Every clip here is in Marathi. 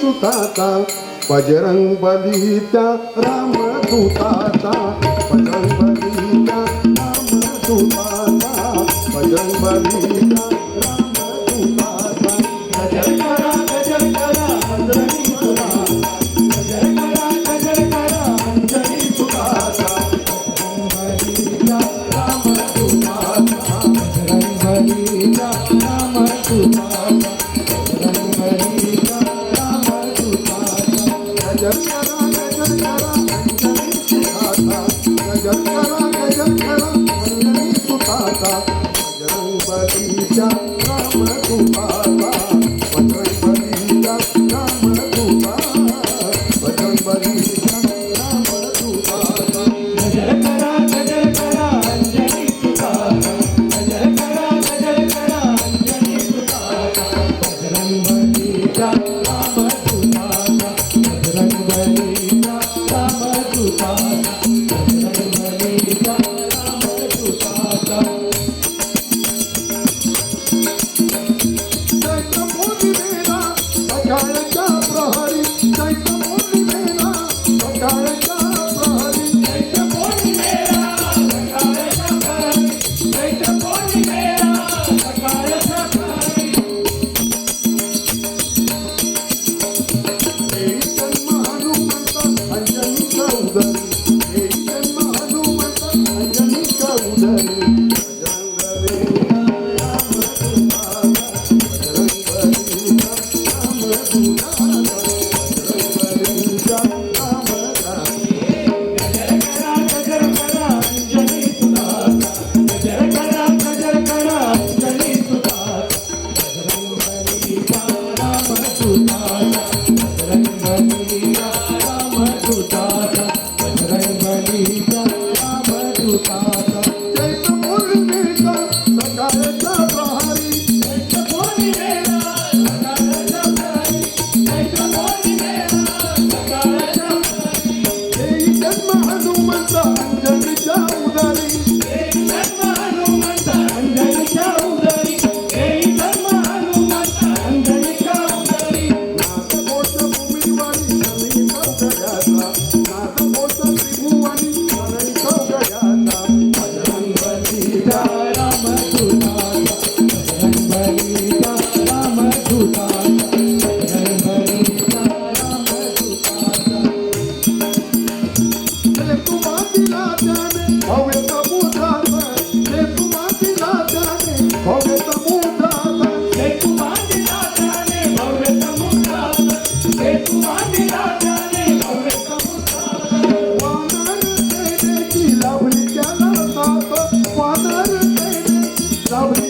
सुताचा Bajrang Ram रामदूताचा Bajrang Balicha रामदूताचा Bajrang كان معلومة صح love.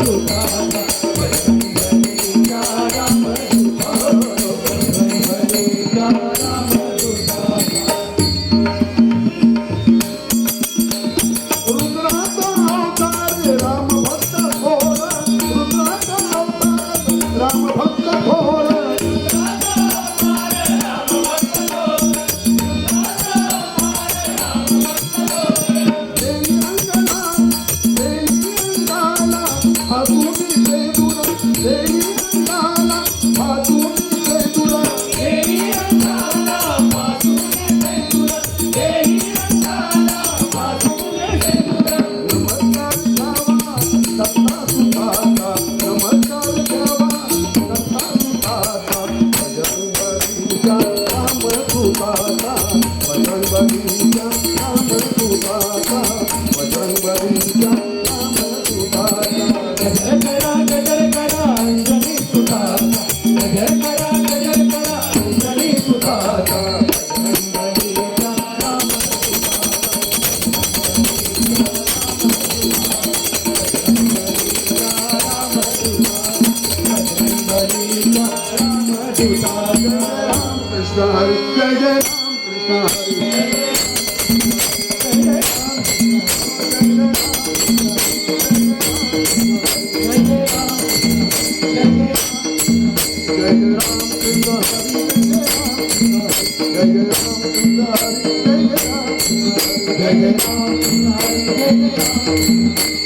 Superstar. Thank you.